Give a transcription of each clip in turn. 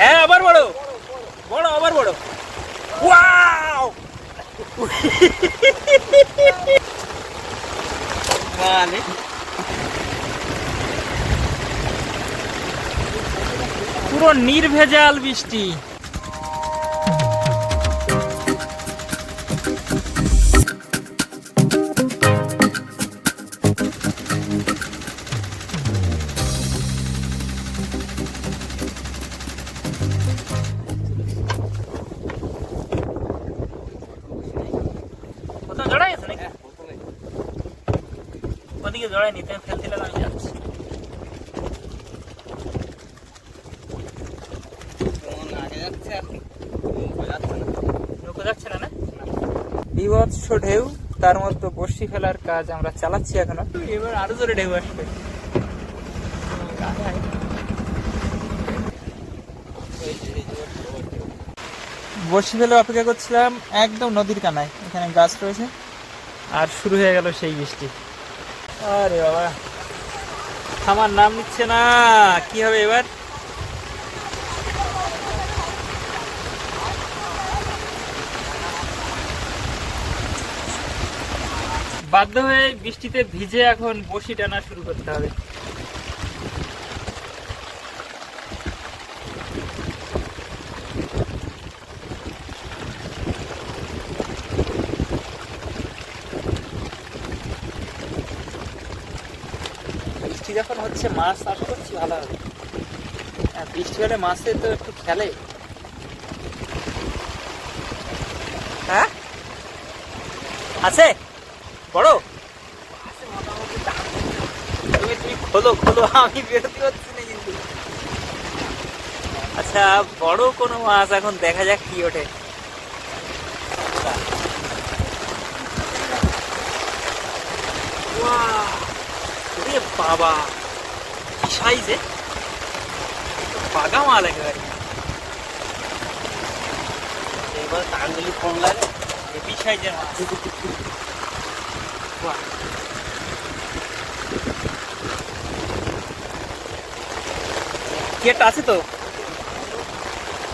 হ্যাঁ আবার বড় বড় আবার বড় ওয়াও মানে? পুরো নির্ভেজাল বৃষ্টি। ওদিকে জড়াই নিতে ফেলতে আমি যাচ্ছি। নৌকো যাচ্ছে না না? বিভৎস ঢেউ তার মধ্যে বসি ফেলার কাজ আমরা চালাচ্ছি এখনও। এবার আরও জোরে ঢেউ আসবে। বসি ফেলে অপেক্ষা করছিলাম একদম নদীর কানায় এখানে গাছ রয়েছে। আর শুরু হয়ে গেল সেই বৃষ্টি। আরে বাবা। আমার নাম নিচ্ছে না। কি হবে এবার? বাধ্য হয়ে বৃষ্টিতে ভিজে এখন বসি টানা শুরু করতে হবে। বৃষ্টি যখন হচ্ছে মাছ চাষ করছি ভালো হবে। বৃষ্টি হলে মাছে তো একটু খেলে। হ্যাঁ? আছে? বড়? তুমি তুমি খোলো খোলো আমি বেরোতে পারছি না কিন্তু। আচ্ছা বড় কোনো মাছ এখন দেখা যাক কি ওঠে। Wow! বাবা, কি পাগা মাল একেবারে এবার ফোন লাগে, হেভি সাইজের মাছ। আছে তো?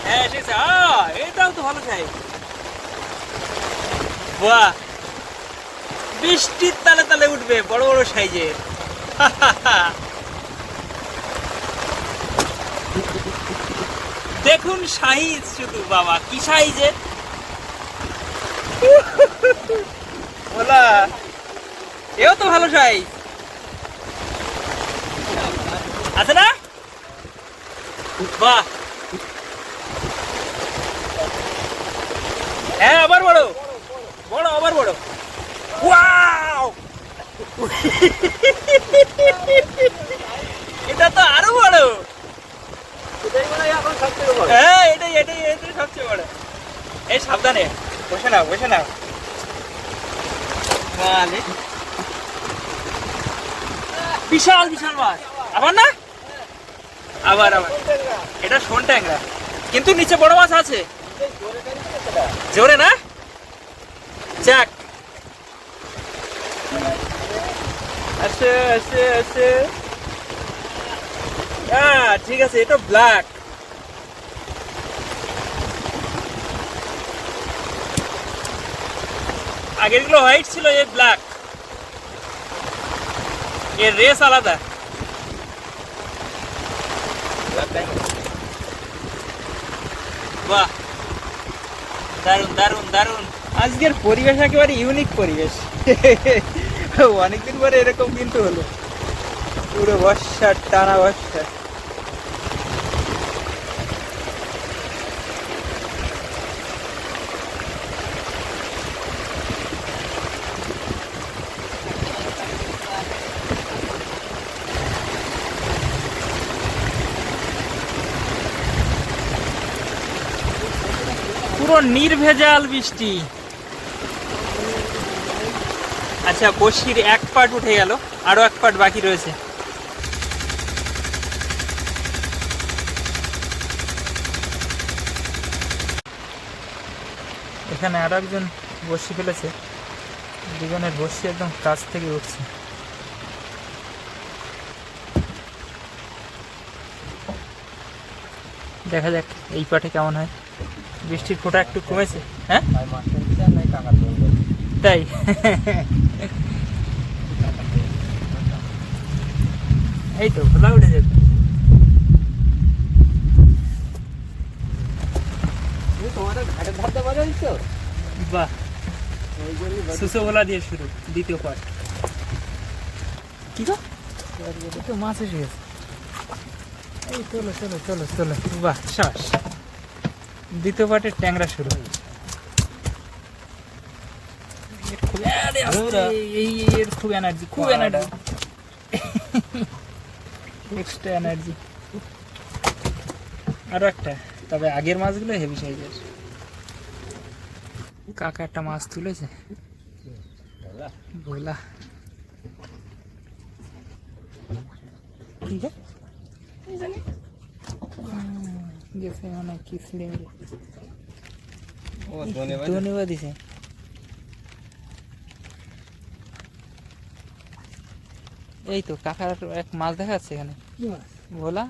হ্যাঁ এসেছে। এটাও তো ভালো সাইজ। বাহ। বৃষ্টির তালে তালে উঠবে, বড় বড় সাইজের। দেখুন সাইজ শুধু বাবা কি সাইজের? বলা এও তো ভালো সাইজ। আছে না? বাহ। হ্যাঁ আবার বড়। বড় আবার বড়। ওয়াও! এটা তো আরও হ্যাঁ বড়। এই সাবধানে, বসে নাও বসে নাও। বিশাল বিশাল মাছ। আবার না? আবার আবার। এটা শোন ট্যাংরা। কিন্তু নিচে বড় মাছ আছে। জোরে না? যাক আছে আছে হ্যাঁ ঠিক আছে, এটা ব্ল্যাক আগেরগুলো হোয়াইট ছিল এ ব্ল্যাক এর রেস আলাদা। বাহ। দারুণ দারুণ দারুণ আজকের পরিবেশ একেবারে ইউনিক পরিবেশ। অনেকদিন পরে এরকম কিন্তু হলো। পুরো বর্ষা টানা বর্ষা। পুরো নির্ভেজাল বৃষ্টি। আচ্ছা বসির এক পাট উঠে গেল আরও এক পাট বাকি রয়েছে। এখানে আরও একজন বসি ফেলেছে। দুজনের বসি একদম কাছ থেকে উঠছে। দেখা যাক এই পাটে কেমন হয়। বৃষ্টির ফোঁটা একটু কমেছে হ্যাঁ? তাই? এই তো ভোলা উঠে যাবে তুমি তোমাদের ঘাটের ধারটা বাজা দিচ্ছ বাহ ওই জন্যই বাজে। সুসো ভোলা দিয়ে শুরু দ্বিতীয় পার্ট কি গো? তো মাছ এসে গেছে। এই চলো চলো চলো চলো। বাহ শ্বাস দ্বিতীয় পার্টের ট্যাংরা শুরু। এর খুব এনার্জি খুব এনার্জি এক্সট্রা এনার্জি আরও একটা। তবে আগের মাছগুলো হেভি সাইজের কাকা একটা মাছ তুলেছে। বলা, ভোলা ঠিক আছে গেছে অনেক কিসলে ও ধনে ধন্যবাদ দিছে। এই তো কাকার এক মাছ দেখা যাচ্ছে এখানে। ভোলা?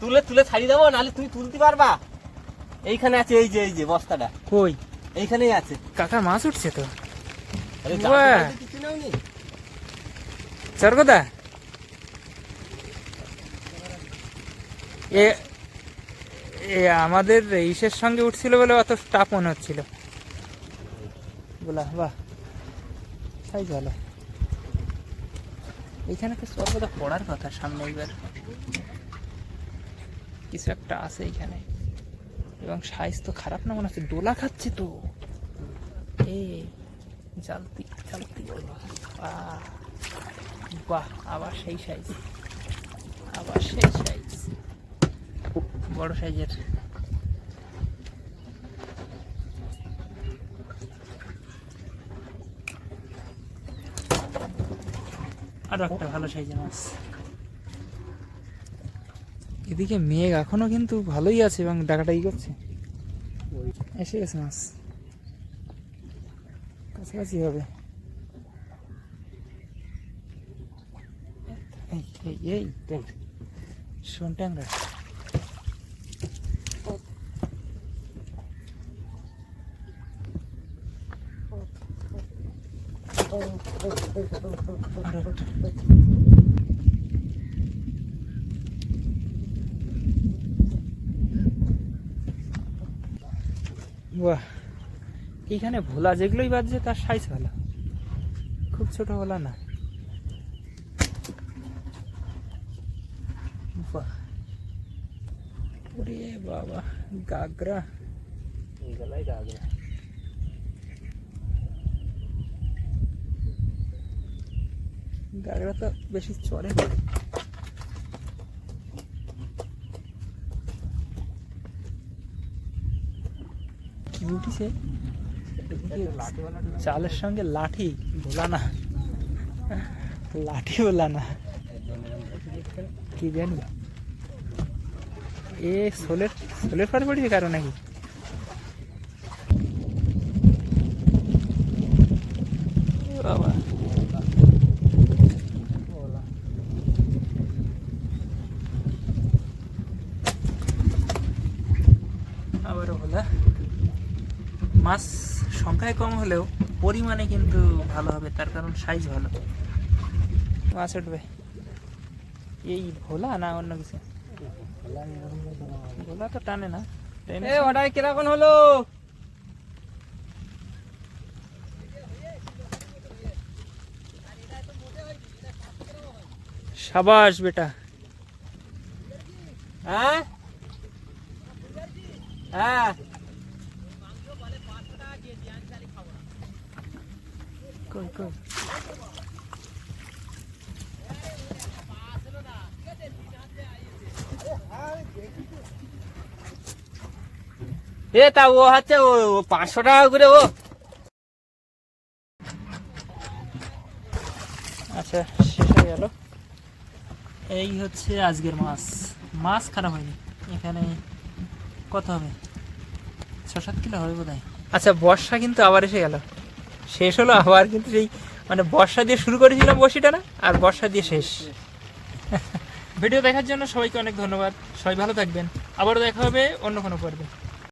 তুলে তুলে ছাড়িয়ে দেবো নাহলে তুমি তুলতে পারবা। এইখানে আছে এই যে এই যে বস্তাটা। কই? এইখানেই আছে। কাকার মাছ উঠছে তো? স্বর্গদা এ এ আমাদের ইসের সঙ্গে উঠছিল বলে অত টাপ মনে হচ্ছিল। বলা বাহ। তাই ভালো এইখানে তো সর্বদা পড়ার কথা সামনে এইবার। কিছু একটা আছে এইখানে এবং সাইজ তো খারাপ না, মনে হচ্ছে দোলা খাচ্ছে তো। এ, জালতি জালতি বাহ, আবার সেই সাইজ। আবার সেই সাইজ। বড় সাইজের আরও একটা ভালো সাইজের মাছ। এদিকে মেঘ এখনও কিন্তু ভালোই আছে এবং ডাকাটা ই করছে এসে গেছে মাছ। কাছাকাছি হবে। এই এই শোন ট্যাংরা। বাহ এইখানে ভোলা যেগুলোই বাজছে তার সাইজ ভালো। খুব ছোট ভোলা না। বাবা, গাগরা। এইগুলাই গাগরা। গাগরা তো বেশি চড়ে না। কি উঠিছে? চালের সঙ্গে লাঠি ভোলা না। লাঠি ভোলা না। কি জানি। এ সোলের সোলের ফাড়ে পড়বে কারও নাকি বাবা আবারও বলা মাছ সংখ্যায় কম হলেও পরিমাণে কিন্তু ভালো হবে তার কারণ সাইজ ভালো। মাছ উঠবে। এই ভোলা না অন্য কিছু? ভোলা তো টানে না। অর্ডার কীরকম হলো? সাবাস বেটা হ্যাঁ হ্যাঁ। কই কই? এ তা ও হচ্ছে ও ও পাঁচশো টাকা করে ও। আচ্ছা শেষ হয়ে গেল। এই হচ্ছে আজকের মাছ। মাছ খারাপ হয়নি। এখানে কত হবে। ছ সাত কিলো হবে বোধ আচ্ছা বর্ষা কিন্তু আবার এসে গেল। শেষ হলো আবার কিন্তু সেই মানে বর্ষা দিয়ে শুরু করেছিলাম বসিটা না? আর বর্ষা দিয়ে শেষ। ভিডিও দেখার জন্য সবাইকে অনেক ধন্যবাদ। সবাই ভালো থাকবেন। আবারও দেখা হবে অন্য কোনো পর্বে।